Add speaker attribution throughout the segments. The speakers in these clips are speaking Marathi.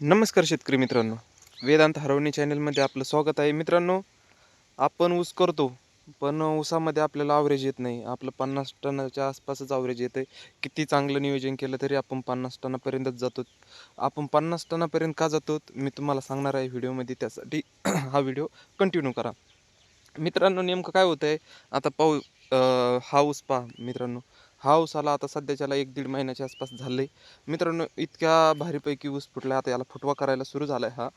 Speaker 1: नमस्कार शेतकरी मित्रांनो. वेदांत हरवणी चॅनलमध्ये आपलं स्वागत आहे. मित्रांनो आपण ऊस करतो पण ऊसामध्ये आपल्याला आवरेज येत नाही. आपलं पन्नास टनाच्या आसपासच आवरेज येतं आहे किती चांगलं नियोजन केलं तरी आपण पन्नास टनापर्यंतच जातो आपण पन्नास टनापर्यंत का जातो मी तुम्हाला सांगणार आहे व्हिडिओमध्ये. त्यासाठी हा व्हिडिओ कंटिन्यू करा. मित्रांनो नेमकं काय होतं आहे आता पाऊ हा ऊस पहा मित्रांनो. हा ऊस आला आता सध्याच्याला एक दीड महिन्याच्या आसपास झालं आहे मित्रांनो इतक्या भारीपैकी ऊस फुटला आता याला फुटवा करायला सुरू झाला आहे हा.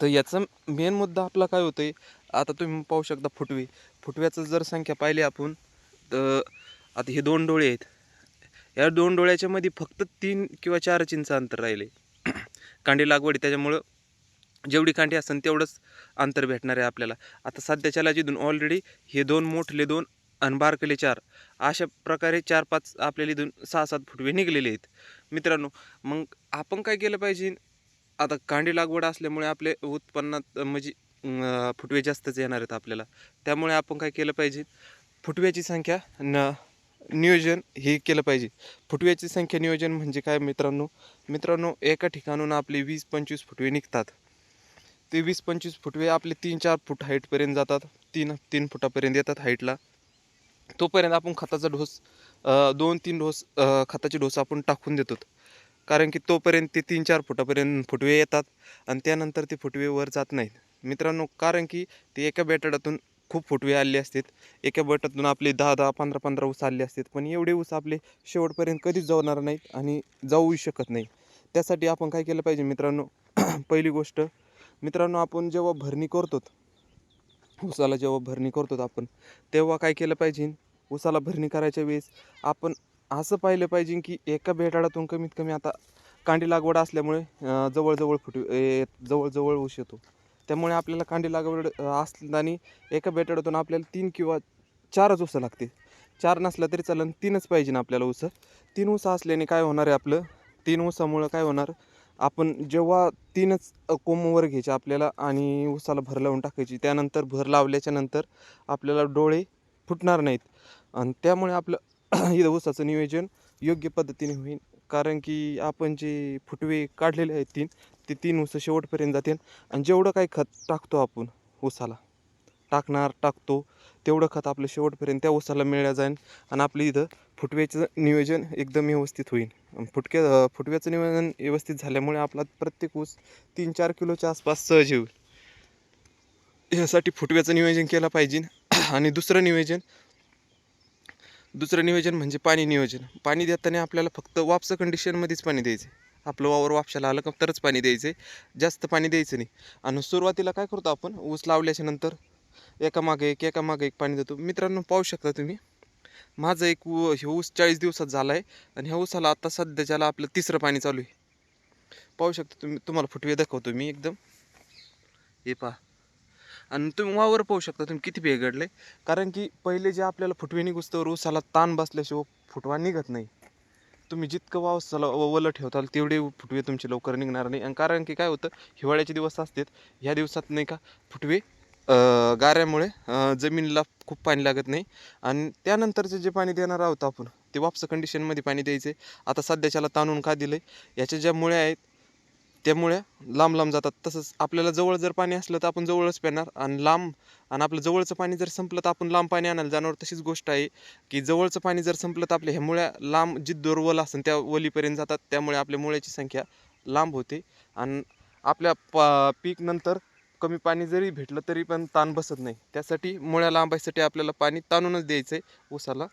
Speaker 1: तर याचा मेन मुद्दा आपला काय होतं आहे आता तुम्ही पाहू शकता फुटवे. फुटव्याचं जर संख्या पाहिली आपण तर आता हे दोन डोळे आहेत. या दोन डोळ्याच्या मध्ये फक्त तीन किंवा चार इंच अंतर राहिले. कांडी लागवडी त्याच्यामुळं जेवढी कांडी असेल तेवढंच अंतर भेटणार आहे आपल्याला. आता सध्याच्याला जिथून ऑलरेडी हे दोन मोठले दोन आणि बारकले चार. अशा प्रकारे चार पाच आपल्याला इथून सहा सात फुटवे निघलेले आहेत. मित्रांनो मग आपण काय केलं पाहिजे? आता कांडी लागवड असल्यामुळे आपले उत्पन्नात म्हणजे फुटवे जास्तच येणार आहेत आपल्याला. त्यामुळे आपण काय केलं पाहिजे? फुटव्याची संख्या न नियोजन हे केलं पाहिजे. फुटव्याची संख्या नियोजन म्हणजे काय मित्रांनो? मित्रांनो एका ठिकाणून आपले वीस पंचवीस फुटवे निघतात. ते वीस पंचवीस फुटवे आपले तीन चार फूट हाईटपर्यंत जातात. तीन तीन फुटापर्यंत येतात हाईटला तोपर्यंत आपण खताचा डोस दोन तीन डोस खताचे डोस आपण टाकून देतो. कारण की तोपर्यंत ते तीन चार फुटापर्यंत फुटवे येतात आणि त्यानंतर ते फुटवे वर जात नाहीत. मित्रांनो कारण की ते एका बेटाडातून खूप फुटवे आले असतात. एका बेटातून आपले दहा दहा पंधरा पंधरा ऊस आले असतात. पण एवढे ऊस आपले शेवटपर्यंत कधीच जाणार नाहीत आणि जाऊ शकत नाही त्यासाठी आपण काय केलं पाहिजे मित्रांनो? पहिली गोष्ट मित्रांनो आपण जेव्हा भरणी करतो ऊसाला जेव्हा भरणी करतो आपण तेव्हा काय केलं पाहिजे? ऊसाला भरणी करायच्या वेळेस आपण असं पाहिलं पाहिजे की एका बेटाळातून कमीत कमी आता कांडी लागवड असल्यामुळे जवळजवळ फुट जवळजवळ ऊस येतो. त्यामुळे आपल्याला कांडी लागवड अं, असताना एका बेटाळातून आपल्याला तीन किंवा चारच ऊसं लागते चार नसलं तरी चालेल तीनच पाहिजे ना आपल्याला ऊसं तीन ऊसं असल्याने काय होणार आहे आपलं? तीन ऊसामुळं काय होणार? आपण जेव्हा तीनच कोंबवर घ्यायचे आपल्याला आणि उसाला भर लावून टाकायची त्यानंतर भर लावल्याच्या नंतर आपल्याला डोळे फुटणार नाहीत. आणि त्यामुळे आपलं इथं उसाचं नियोजन योग्य पद्धतीने होईल. कारण की आपण जे फुटवे काढलेले आहेत तीन ते तीन ऊस शेवटपर्यंत जातील. आणि जेवढं काही खत टाकतो आपण ऊसाला टाकणार टाकतो तेवढं खत आपलं शेवटपर्यंत त्या ऊसाला मिळलं जाईल आणि आपलं इथं फुटव्याचं नियोजन एकदम व्यवस्थित होईल फुटक्या फुटव्याचं नियोजन व्यवस्थित झाल्यामुळे आपला प्रत्येक ऊस तीन चार किलोच्या आसपास सहज येईल. ह्यासाठी फुटव्याचं नियोजन केलं पाहिजे. आणि दुसरं नियोजन दुसरं नियोजन म्हणजे पाणी नियोजन. पाणी देताना आपल्याला फक्त वापसा कंडिशनमध्येच पाणी द्यायचं आपलं वावर वापशाला आलं का तरच पाणी द्यायचं जास्त पाणी द्यायचं नाही. आणि सुरुवातीला काय करतो आपण? ऊस लावल्याच्या नंतर एका मागे एक एका मागे एक पाणी देतो. मित्रांनो पाहू शकता तुम्ही. माझं एक ऊ हे ऊस चाळीस दिवसात झाला आहे आणि ह्या ऊसाला आता सध्याच्याला आपलं तिसरं पाणी चालू आहे. पाहू शकता तुम्ही तुम्हाला फुटवे दाखवतो मी एकदम. हे पहा. आणि तुम्ही वावर पाहू शकता तुम्ही किती बिघडले कारण की पहिले जे आपल्याला फुटवे निघुसतं ऊसाला ताण बसल्याशिवाय फुटवा निघत नाही. तुम्ही जितकं वावसाला ओलं ठेवताल तेवढे फुटवे तुमचे लवकर निघणार नाही. आणि कारण की काय होतं हिवाळ्याचे दिवस असतात. ह्या दिवसात नाही का फुटवे गाऱ्यामुळे जमिनीला खूप पाणी लागत नाही. आणि त्यानंतरचं जे पाणी देणार आहोत आपण ते वापस कंडिशनमध्ये पाणी द्यायचे. आता सध्याच्याला ताणून का दिलं आहे याच्या ज्या मुळ्या आहेत त्यामुळे लांब लांब जातात. तसंच आपल्याला जवळ जर पाणी असलं तर आपण जवळच पेणार आणि लांब आणि आपलं जवळचं पाणी जर संपलं तर आपण लांब पाणी आणायला जाणार. तशीच गोष्ट आहे की जवळचं पाणी जर संपलं तर आपल्या ह्या मुळ्या लांब जिद्दोर वल असेल त्या वलीपर्यंत जातात. त्यामुळे आपल्या मुळ्याची संख्या लांब होते. आणि आपल्या प पीक नंतर कमी पाणी जरी भेटलं तरी पण ताण बसत नाही. त्यासाठी मुळ्या लांबायसाठी आपल्याला पाणी ताणूनच द्यायचं आहे ऊसाला.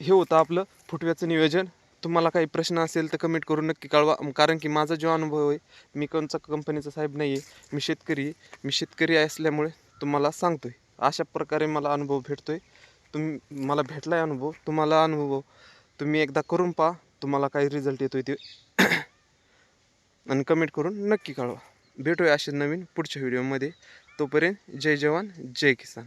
Speaker 1: हे होतं आपलं फुटव्याचं नियोजन. तुम्हाला काही प्रश्न असेल तर कमेंट करून नक्की कळवा. कारण की माझा जो अनुभव आहे मी कोणचा कंपनीचा साहेब नाही आहे मी शेतकरी आहे. मी शेतकरी असल्यामुळे तुम्हाला सांगतो आहे अशा प्रकारे मला अनुभव भेटतो आहे तुम मला भेटला आहे अनुभव. तुम्हाला अनुभव तुम्ही एकदा करून पहा. तुम्हाला काही रिझल्ट येतो आहे ते. आणि कमेंट करून नक्की कळवा. भेटूया असे नवीन पुढच्या व्हिडिओमध्ये तोपर्यंत जय जवान जय किसान.